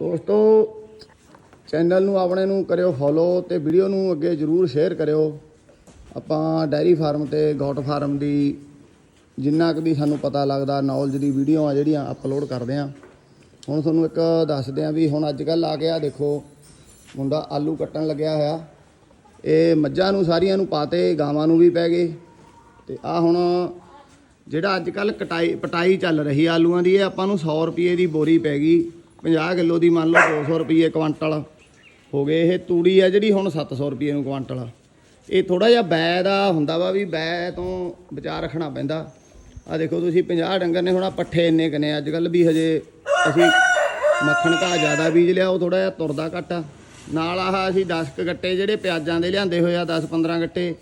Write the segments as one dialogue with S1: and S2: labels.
S1: ਦੋਸਤੋ ਚੈਨਲ ਨੂੰ ਆਪਣੇ ਨੂੰ ਕਰਿਓ ਫੋਲੋ ਤੇ ਵੀਡੀਓ ਨੂੰ ਅੱਗੇ ਜਰੂਰ ਸ਼ੇਅਰ ਕਰਿਓ। ਆਪਾਂ ਡੈਰੀ ਫਾਰਮ ਤੇ ਗੋਟ ਫਾਰਮ ਦੀ ਜਿੰਨਾ ਕੁ ਵੀ ਸਾਨੂੰ ਪਤਾ ਲੱਗਦਾ ਨੌਲੇਜ ਦੀ ਵੀਡੀਓ ਆ ਜਿਹੜੀਆਂ ਅਪਲੋਡ ਕਰਦੇ ਆ। ਹੁਣ ਤੁਹਾਨੂੰ ਇੱਕ ਦੱਸਦੇ ਆ ਵੀ ਹੁਣ ਅੱਜ ਕੱਲ ਆ ਗਿਆ ਦੇਖੋ, ਮੁੰਡਾ ਆਲੂ ਕੱਟਣ ਲੱਗਿਆ ਹੋਇਆ। ਇਹ ਮੱਝਾਂ ਨੂੰ ਸਾਰੀਆਂ ਨੂੰ ਪਾਤੇ, ਗਾਵਾਂ ਨੂੰ ਵੀ ਪੈ ਗਏ। ਤੇ ਆ ਹੁਣ ਜਿਹੜਾ ਅੱਜ ਕੱਲ ਕਟਾਈ, ਪਟਾਈ ਚੱਲ ਰਹੀ ਆਲੂਆਂ ਦੀ, ਇਹ ਆਪਾਂ ਨੂੰ 100 ਰੁਪਏ ਦੀ ਬੋਰੀ ਪੈ ਗਈ। 50 ਕਿਲੋ ਦੀ ਮੰਨ ਲਓ 200 ਰੁਪਏ ਕੁਆਂਟਲ ਹੋ ਗਏ। ਇਹ ਤੂੜੀ ਆ ਜਿਹੜੀ ਹੁਣ 700 ਰੁਪਏ ਨੂੰ ਕੁਆਂਟਲ। ਆ। ਇਹ ਥੋੜਾ ਜਿਹਾ ਬੈ ਦਾ ਹੁੰਦਾ ਵਾ ਵੀ ਬੈ ਤੋਂ ਬਚਾ ਰੱਖਣਾ ਪੈਂਦਾ। ਆ ਦੇਖੋ ਤੁਸੀਂ 50 ਡੰਗਰ ਨੇ ਹੁਣ ਆਹ ਪੱਠੇ ਇੰਨੇ ਕਨੇ ਅੱਜ ਕੱਲ ਵੀ ਹਜੇ ਅਸੀਂ ਮੱਖਣ ਘਾਹ ਜ਼ਿਆਦਾ ਬੀਜ ਲਿਆ, ਉਹ ਥੋੜਾ ਜਿਹਾ ਤੁਰਦਾ ਘੱਟ ਆ। ਨਾਲ ਆਹ ਅਸੀਂ 10 ਕੁ ਗੱਟੇ ਜਿਹੜੇ ਪਿਆਜ਼ਾਂ ਦੇ ਲਿਆਂਦੇ ਹੋਏ ਆ 10 15 ਗੱਟੇ।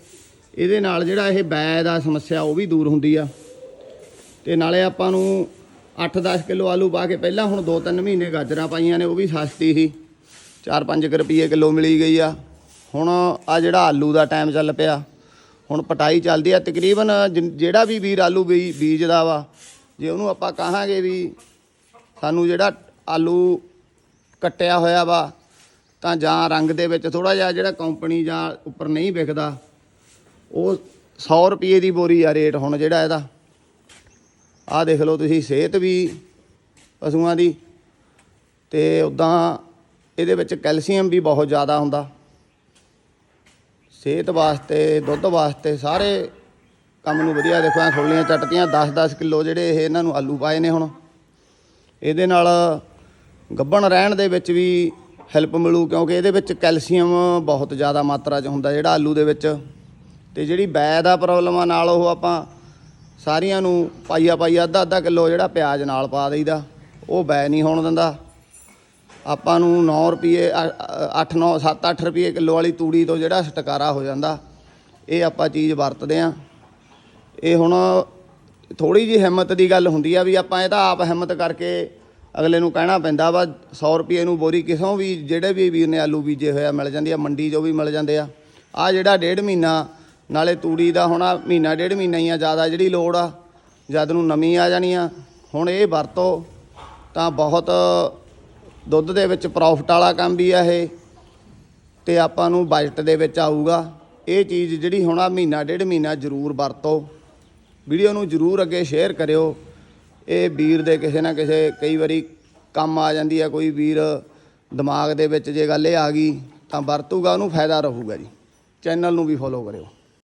S1: ਇਹਦੇ ਨਾਲ ਜਿਹੜਾ ਇਹ ਬੈ ਦਾ ਸਮੱਸਿਆ, ਉਹ ਵੀ ਦੂਰ ਹੁੰਦੀ ਆ। ਤੇ ਨਾਲੇ ਆਪਾਂ ਨੂੰ 8-10 ਕਿਲੋ ਆਲੂ ਪਾ ਕੇ ਪਹਿਲਾਂ ਹੁਣ 2-3 ਮਹੀਨੇ ਗਾਜਰਾਂ ਪਾਈਆਂ ਨੇ, ਉਹ ਵੀ ਸਸਤੀ ਸੀ। 4-5 ਰੁਪਏ ਕਿਲੋ ਮਿਲੀ ਗਈ ਆ। ਹੁਣ ਆ ਜਿਹੜਾ ਆਲੂ ਦਾ ਟਾਈਮ ਚੱਲ ਪਿਆ, ਹੁਣ ਪਟਾਈ ਚੱਲਦੀ ਆ। ਤਕਰੀਬਨ ਜਿਨ- ਜਿਹੜਾ ਵੀ ਵੀਰ ਆਲੂ ਬੀ- ਬੀਜਦਾ ਵਾ, ਜੇ ਉਹਨੂੰ ਆਪਾਂ ਕਹਾਂਗੇ ਵੀ ਸਾਨੂੰ ਜਿਹੜਾ ਆਲੂ ਕੱਟਿਆ ਹੋਇਆ ਵਾ, ਤਾਂ ਜਾਂ ਰੰਗ ਦੇ ਵਿੱਚ ਥੋੜਾ ਜਿਹਾ ਜਿਹੜਾ ਕੰਪਨੀ ਜਾਂ ਉੱਪਰ ਨਹੀਂ ਵਿਕਦਾ ਉਹ 100 ਰੁਪਏ ਦੀ ਬੋਰੀ ਆ ਰੇਟ ਹੁਣ ਜਿਹੜਾ ਇਹਦਾ। ਆਹ ਦੇਖ ਲਓ ਤੁਸੀਂ, ਸਿਹਤ ਵੀ ਪਸ਼ੂਆਂ ਦੀ ਤੇ ਉਦਾਂ ਇਹਦੇ ਵਿੱਚ ਕੈਲਸ਼ੀਅਮ ਵੀ ਬਹੁਤ ਜ਼ਿਆਦਾ ਹੁੰਦਾ। ਸਿਹਤ ਵਾਸਤੇ, ਦੁੱਧ ਵਾਸਤੇ ਸਾਰੇ ਕੰਮ ਨੂੰ ਵਧੀਆ ਦੇਖੋ, ਐ ਖੋਲੀਆਂ ਚੱਟਤੀਆਂ 10-10 ਕਿਲੋ ਜਿਹੜੇ ਇਹ ਇਹਨਾਂ ਨੂੰ ਆਲੂ ਪਾਏ ਨੇ ਹੁਣ। ਇਹਦੇ ਨਾਲ ਗੱਭਣ ਰਹਿਣ ਦੇ ਵਿੱਚ ਵੀ ਹੈਲਪ ਮਿਲੂ, ਕਿਉਂਕਿ ਇਹਦੇ ਵਿੱਚ ਕੈਲਸ਼ੀਅਮ ਬਹੁਤ ਜ਼ਿਆਦਾ ਮਾਤਰਾ 'ਚ ਹੁੰਦਾ ਜਿਹੜਾ ਆਲੂ ਦੇ ਵਿੱਚ। ਤੇ ਜਿਹੜੀ ਬੈ ਦਾ ਪ੍ਰੋਬਲਮ ਆ ਨਾਲ ਉਹ ਆਪਾਂ ਸਾਰੀਆਂ ਨੂੰ ਪਾਈਆ ਪਾਈਆ ਅੱਧਾ ਅੱਧਾ ਕਿਲੋ ਜਿਹੜਾ ਪਿਆਜ਼ ਨਾਲ ਪਾ ਦਈਦਾ, ਉਹ ਬੈ ਨਹੀਂ ਹੋਣ ਦਿੰਦਾ। ਆਪਾਂ ਨੂੰ 9 ਰੁਪਏ 8 9 7 8 ਰੁਪਏ ਕਿਲੋ ਵਾਲੀ ਤੂੜੀ ਤੋਂ ਜਿਹੜਾ ਛਟਕਾਰਾ ਹੋ ਜਾਂਦਾ, ਇਹ ਆਪਾਂ ਚੀਜ਼ ਵਰਤਦੇ ਆ। ਇਹ ਹੁਣ ਥੋੜੀ ਜੀ ਹਿੰਮਤ ਦੀ ਗੱਲ ਹੁੰਦੀ ਆ ਵੀ ਆਪਾਂ ਇਹ ਤਾਂ ਆਪ ਹਿੰਮਤ ਕਰਕੇ ਅਗਲੇ ਨੂੰ ਕਹਿਣਾ ਪੈਂਦਾ ਵਾ 100 ਰੁਪਏ ਨੂੰ ਬੋਰੀ ਕਿਸੋਂ ਵੀ ਜਿਹੜੇ ਵੀ ਵੀਰ ਨੇ ਆਲੂ ਬੀਜੇ ਹੋਇਆ ਮਿਲ ਜਾਂਦੀ ਆ, ਮੰਡੀ 'ਚੋਂ ਵੀ ਮਿਲ ਜਾਂਦੇ ਆ। ਆ ਜਿਹੜਾ ਡੇਢ ਮਹੀਨਾ ਨਾਲੇ ਤੂੜੀ ਦਾ ਹੁਣ ਆਹ ਮਹੀਨਾ ਡੇਢ ਮਹੀਨਾ ਹੀ ਆ, ਜ਼ਿਆਦਾ ਜਿਹੜੀ ਲੋੜ ਆ, ਜਦ ਨੂੰ ਨਵੀਂ ਆ ਜਾਣੀ ਆ, ਹੁਣ ਇਹ ਵਰਤੋ ਤਾਂ ਬਹੁਤ ਦੁੱਧ ਦੇ ਵਿੱਚ ਪ੍ਰੋਫਿਟ ਵਾਲਾ ਕੰਮ ਵੀ ਆ ਇਹ, ਤੇ ਆਪਾਂ ਨੂੰ ਬਜਟ ਦੇ ਵਿੱਚ ਆਊਗਾ। ਇਹ ਚੀਜ਼ ਜਿਹੜੀ ਹੁਣ ਆ ਮਹੀਨਾ ਡੇਢ ਮਹੀਨਾ ਜ਼ਰੂਰ ਵਰਤੋ। ਵੀਡੀਓ ਨੂੰ ਜ਼ਰੂਰ ਅੱਗੇ ਸ਼ੇਅਰ ਕਰਿਓ। ਇਹ ਵੀਰ ਦੇ ਕਿਸੇ ਨਾ ਕਿਸੇ ਕਈ ਵਾਰੀ ਕੰਮ ਆ ਜਾਂਦੀ ਆ, ਕੋਈ ਵੀਰ ਦਿਮਾਗ ਦੇ ਵਿੱਚ ਜੇ ਗੱਲ ਇਹ ਆ ਗਈ, ਤਾਂ ਵਰਤੂਗਾ, ਉਹਨੂੰ ਫਾਇਦਾ ਰਹੂਗਾ ਜੀ। ਚੈਨਲ ਨੂੰ ਵੀ ਫੋਲੋ ਕਰਿਓ।